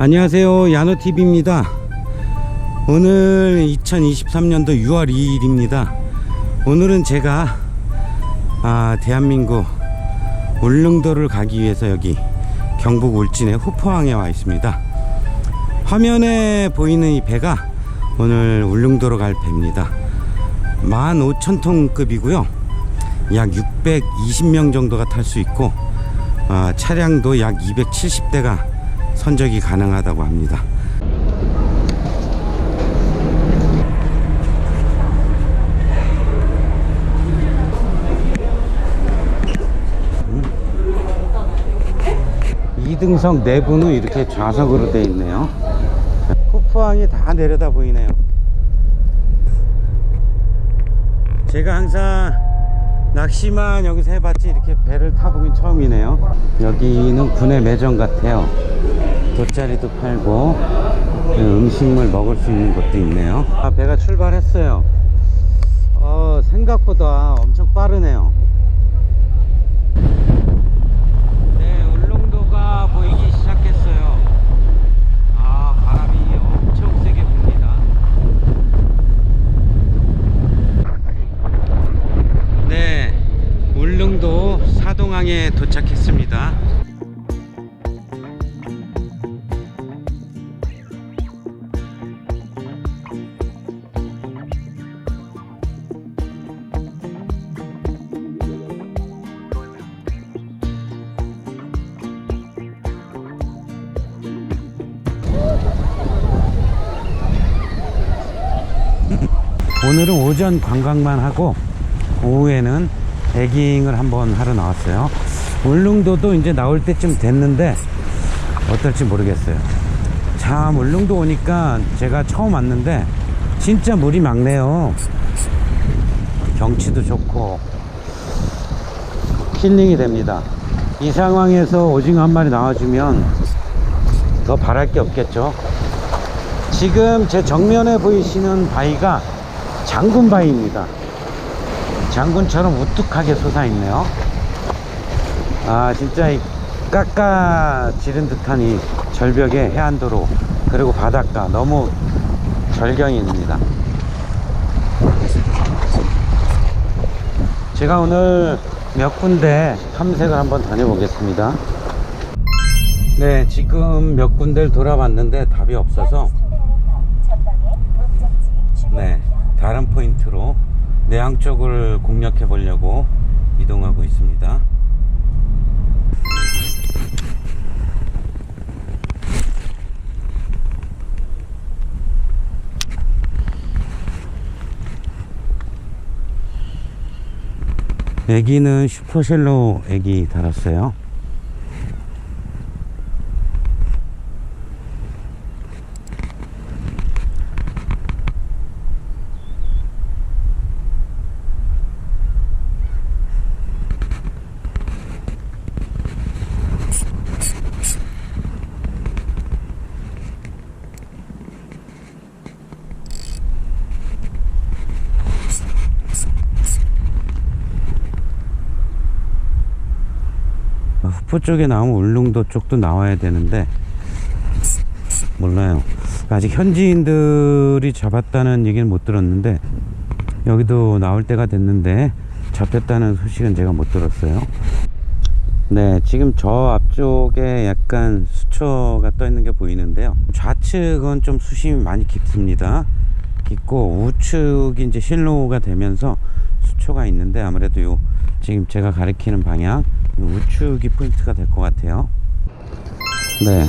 안녕하세요. 야노TV입니다. 오늘 2023년도 6월 2일입니다. 오늘은 제가 아, 대한민국 울릉도를 가기 위해서 여기 경북 울진의 후포항에 와 있습니다. 화면에 보이는 이 배가 오늘 울릉도로 갈 배입니다. 15,000톤급이고요. 약 620명 정도가 탈 수 있고 아, 차량도 약 270대가 선적이 가능하다고 합니다. 이등석 내부는 이렇게 좌석으로 되어 있네요. 후프항이 다 내려다 보이네요. 제가 항상 낚시만 여기서 해봤지 이렇게 배를 타보긴 처음이네요 여기는 군의 매점 같아요 돗자리도 팔고 그 음식물 먹을 수 있는 것도 있네요. 아 배가 출발했어요. 어 생각보다 엄청 빠르네요. 네 울릉도가 보이기 시작했어요. 아 바람이 엄청 세게 붑니다. 네, 울릉도 사동항에 도착했습니다. 오늘은 오전 관광만 하고 오후에는 배깅을 한번 하러 나왔어요. 울릉도도 이제 나올 때쯤 됐는데 어떨지 모르겠어요. 참 울릉도 오니까 제가 처음 왔는데 진짜 물이 맑네요. 경치도 좋고 힐링이 됩니다. 이 상황에서 오징어 한 마리 나와주면 더 바랄 게 없겠죠. 지금 제 정면에 보이시는 바위가 장군 바위입니다. 장군처럼 우뚝하게 솟아있네요. 아, 진짜 이 깎아 지른 듯한 이 절벽의 해안도로, 그리고 바닷가, 너무 절경입니다. 제가 오늘 몇 군데 탐색을 한번 다녀보겠습니다. 네, 지금 몇 군데를 돌아봤는데 답이 없어서, 네, 다른 포인트로 내항 쪽을 공략해 보려고 이동하고 있습니다. 애기는 슈퍼셀로 애기 달았어요. 후포 쪽에 나오면 울릉도 쪽도 나와야 되는데 몰라요. 아직 현지인들이 잡았다는 얘기는 못 들었는데 여기도 나올 때가 됐는데 잡혔다는 소식은 제가 못 들었어요. 네 지금 저 앞쪽에 약간 수초가 떠 있는 게 보이는데요. 좌측은 좀 수심이 많이 깊습니다. 깊고 우측이 이제 실로가 되면서 수초가 있는데 아무래도 요 지금 제가 가리키는 방향 요 우측이 포인트가 될 것 같아요. 네.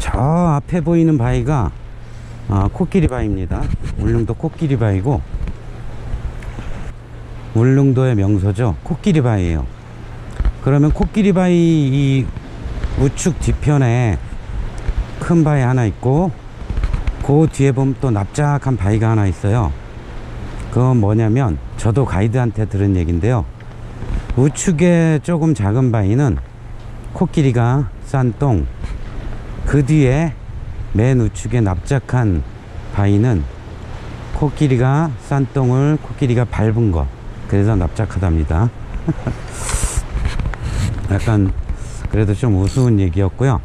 저 앞에 보이는 바위가 아, 코끼리 바위입니다. 울릉도 코끼리 바위고 울릉도의 명소죠. 코끼리 바위예요. 그러면 코끼리 바위 이 우측 뒤편에 큰 바위 하나 있고 그 뒤에 보면 또 납작한 바위가 하나 있어요. 그건 뭐냐면 저도 가이드한테 들은 얘긴데요. 우측에 조금 작은 바위는 코끼리가 싼 똥 그 뒤에 맨 우측에 납작한 바위는 코끼리가 싼 똥을 코끼리가 밟은 것. 그래서 납작하답니다. 약간 그래도 좀 우스운 얘기였고요.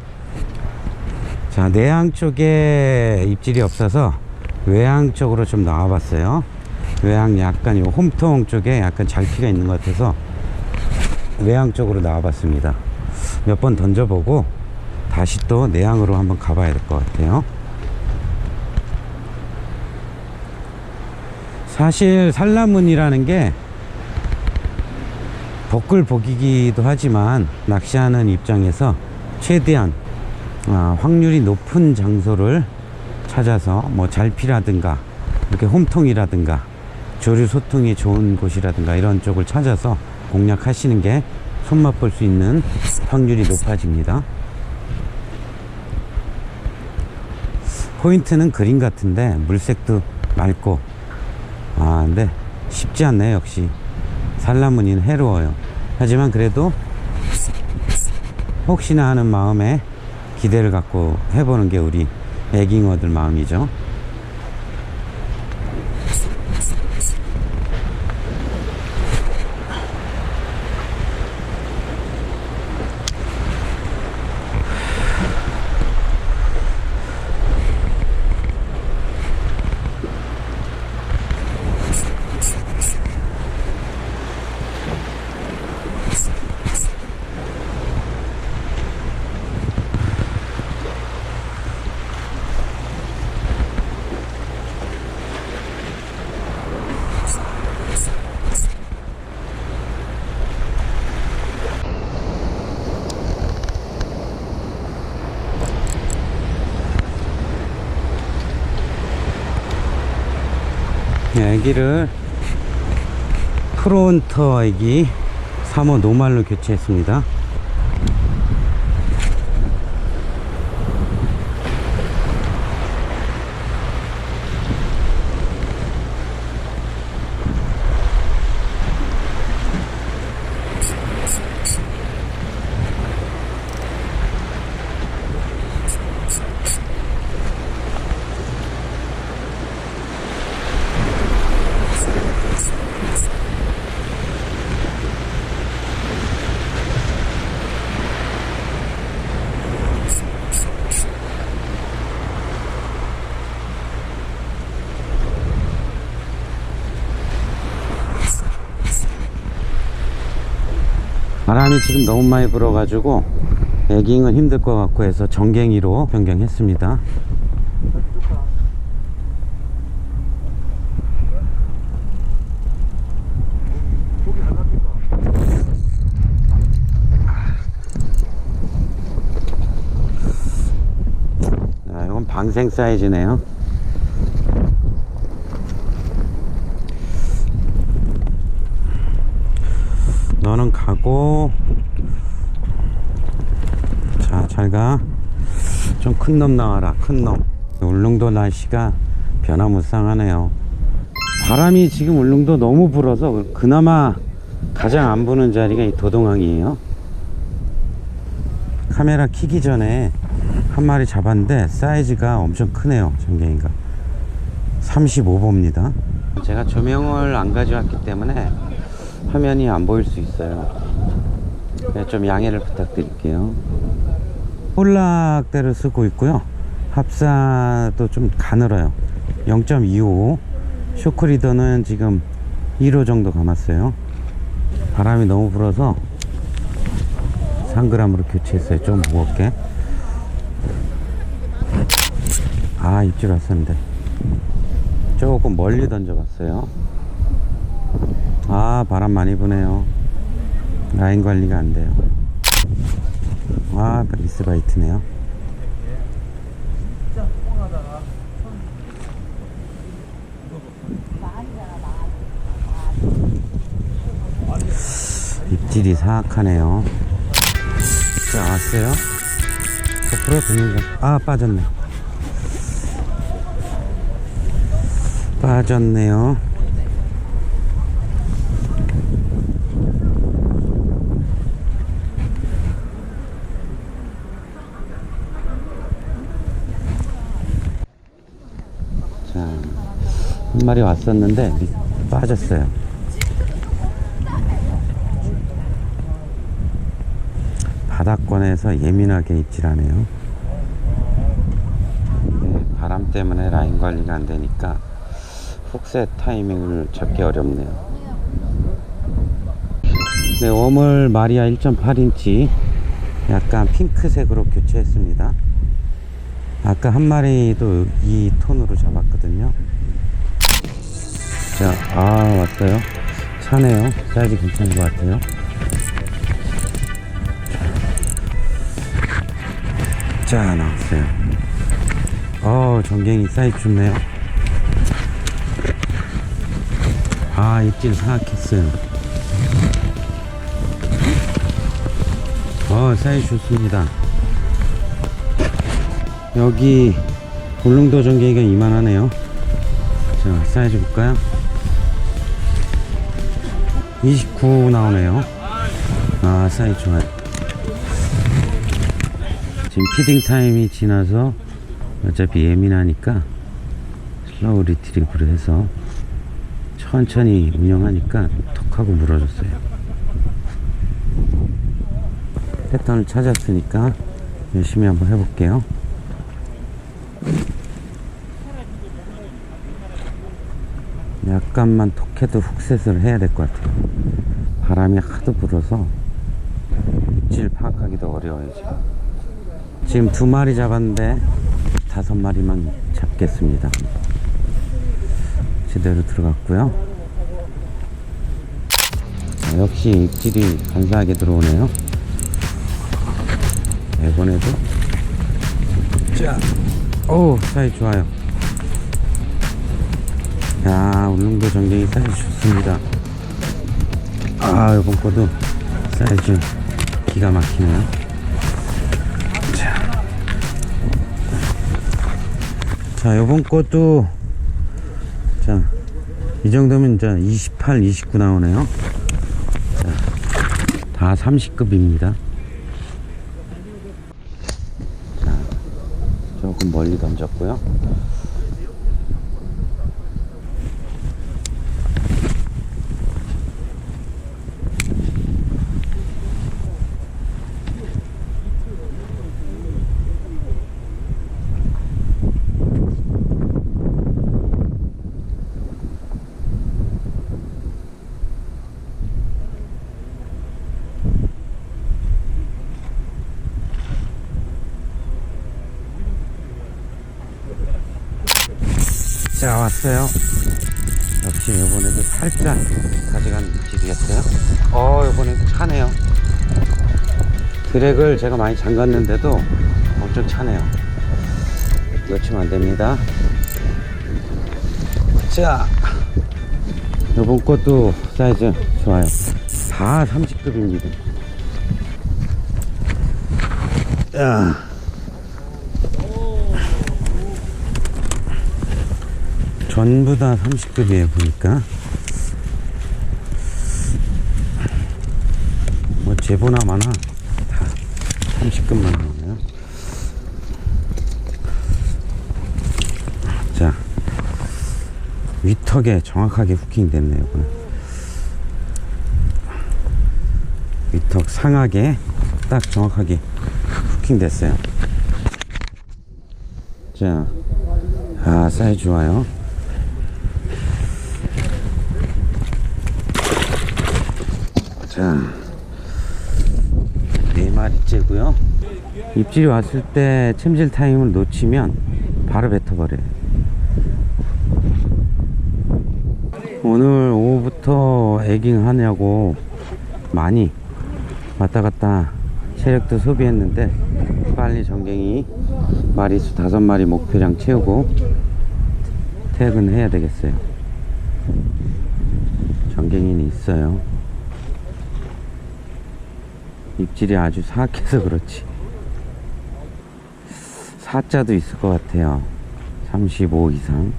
자, 내항 쪽에 입질이 없어서 외항 쪽으로 좀 나와 봤어요. 외항 약간 요 홈통 쪽에 약간 잘피가 있는 것 같아서 외항 쪽으로 나와 봤습니다. 몇 번 던져보고 다시 또 내항으로 한번 가봐야 될 것 같아요. 사실 산란문이라는 게 복글복이기도 하지만 낚시하는 입장에서 최대한 아, 확률이 높은 장소를 찾아서 뭐 잘피라든가 이렇게 홈통이라든가 조류 소통이 좋은 곳이라든가 이런 쪽을 찾아서 공략하시는 게 손맛 볼 수 있는 확률이 높아집니다. 포인트는 그린 같은데 물색도 맑고. 아 근데 쉽지 않네요 역시. 산란무늬는 해로워요. 하지만 그래도 혹시나 하는 마음에 기대를 갖고 해보는 게 우리 애깅어들 마음이죠 애기를 프론터 애기 3호 노말로 교체했습니다 바람이 지금 너무 많이 불어가지고 애깅은 힘들 것 같고 해서 정갱이로 변경했습니다. 자, 이건 방생 사이즈네요. 너는 가고 자 잘가 좀 큰 놈 나와라 큰놈. 울릉도 날씨가 변화무쌍하네요. 바람이 지금 울릉도 너무 불어서 그나마 가장 안 부는 자리가 이 도동항이에요. 카메라 키기 전에 한 마리 잡았는데 사이즈가 엄청 크네요 전갱이가. 35보입니다. 제가 조명을 안 가져왔기 때문에 화면이 안 보일 수 있어요. 네, 좀 양해를 부탁드릴게요. 홀락대를 쓰고 있고요. 합사도 좀 가늘어요. 0.25. 쇼크리더는 지금 1호 정도 감았어요. 바람이 너무 불어서 3g으로 교체했어요. 좀 무겁게. 아, 입질 왔었는데. 조금 멀리 던져봤어요. 아 바람 많이 부네요 라인 관리가 안 돼요 아 리스바이트네요. 입질이 사악하네요. 자 왔어요? 거꾸로 드는 거아 빠졌네. 빠졌네요 자, 한 마리 왔었는데 미- 빠졌어요. 바닥권에서 예민하게 입질하네요. 이게 바람 때문에 라인 관리가 안 되니까 훅셋 타이밍을 잡기 어렵네요. 네, 웜을 마리아 1.8인치 약간 핑크색으로 교체했습니다. 아까 한 마리도 이 톤으로 잡았거든요. 자, 아, 왔어요. 차네요. 사이즈 괜찮은 것 같아요. 자, 나왔어요. 어, 전갱이 사이즈 좋네요. 아, 입질 사악했어요. 어, 사이즈 좋습니다. 여기 울릉도 전갱이가 이만하네요. 자, 사이즈 볼까요? 29 나오네요. 아, 사이즈 좋아요. 지금 피딩 타임이 지나서 어차피 예민하니까 슬로우 리트리브를 해서 천천히 운영하니까 톡 하고 물어줬어요. 패턴을 찾았으니까 열심히 한번 해볼게요. 약간만 톡해도 훅셋을 해야 될 것 같아요. 바람이 하도 불어서 입질 파악하기도 어려워요, 지금. 지금 두 마리 잡았는데 다섯 마리만 잡겠습니다. 제대로 들어갔고요. 자, 역시 입질이 간사하게 들어오네요. 이번에도 자, 오 사이즈 좋아요. 야 울릉도 전갱이 사이즈 좋습니다. 아 이번 거도 사이즈 기가 막히네요. 자, 자 이번 것도 자, 이 정도면 이제 28, 29 나오네요. 자, 다 30급입니다. 자, 조금 멀리 던졌고요. 자, 왔어요. 역시 이번에도 살짝 가져간 입질이었어요. 어, 이번에도 차네요. 드랙을 제가 많이 잠갔는데도 엄청 차네요. 놓치면 안 됩니다. 자, 이번 것도 사이즈 좋아요. 다 30급입니다. 야. 전부 다 30급이에요, 보니까. 뭐, 제보나 마나 다 30급만 나오네요. 자, 위턱에 정확하게 후킹 됐네요, 이번에. 위턱 상하게 딱 정확하게 후킹 됐어요. 자, 아, 사이즈 좋아요. 자, 네 마리째고요. 입질이 왔을 때 챔질 타임을 놓치면 바로 뱉어버려요. 오늘 오후부터 에깅 하냐고 많이 왔다 갔다 체력도 소비했는데 빨리 전갱이 마리수 다섯 마리 목표량 채우고 퇴근해야 되겠어요. 전갱이는 있어요. 입질이 아주 사악해서 그렇지. 사자도 있을 것 같아요. 35 이상.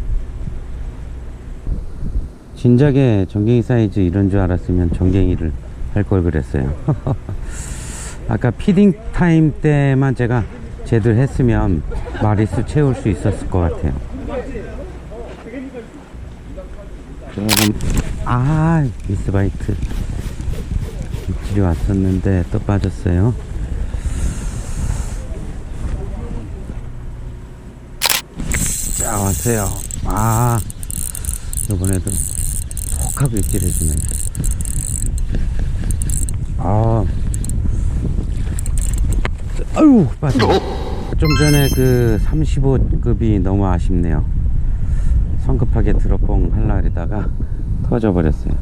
진작에 전갱이 사이즈 이런 줄 알았으면 전갱이를 할 걸 그랬어요. 아까 피딩 타임 때만 제가 제대로 했으면 마리수 채울 수 있었을 것 같아요. 그럼, 아, 미스바이트. 길이 왔었는데 또 빠졌어요. 자, 왔어요. 아, 이번에도 폭하고 입질해 주네. 아, 아유, 빠졌어. 좀 전에 그 35급이 너무 아쉽네요 성급하게 드롭봉 할라 그러다가 터져버렸어요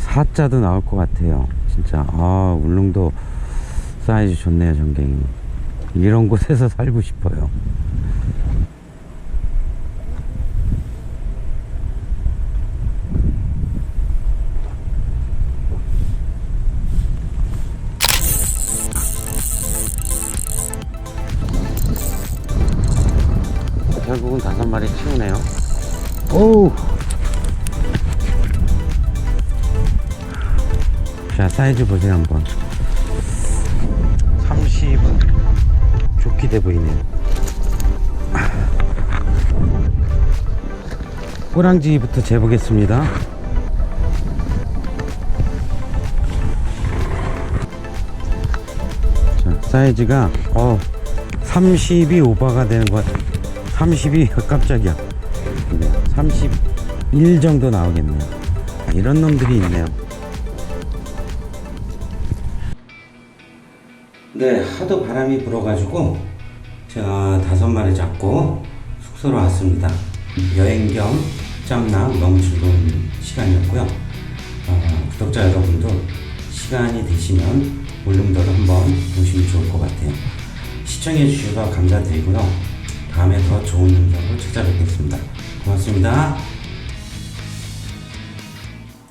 사자도 나올 것 같아요. 진짜. 아, 울릉도 사이즈 좋네요, 전갱이. 이런 곳에서 살고 싶어요. 결국은 다섯 마리 치우네요. 오우. 자, 사이즈 보세요, 한번. 30은 좋게 돼 보이네요. 꼬랑지부터 재보겠습니다. 자, 사이즈가, 어, 30이 오버가 되는 것 같아요. 30이 깜짝이야. 네, 31 정도 나오겠네요. 아, 이런 놈들이 있네요. 네, 하도 바람이 불어가지고 제가 다섯 마리 잡고 숙소로 왔습니다. 여행 겸 짬남 너무 즐거운 시간이었고요. 어, 구독자 여러분도 시간이 되시면 울릉도를 한번 보시면 좋을 것 같아요. 시청해 주셔서 감사드리고요. 다음에 더 좋은 영상으로 찾아뵙겠습니다. 고맙습니다.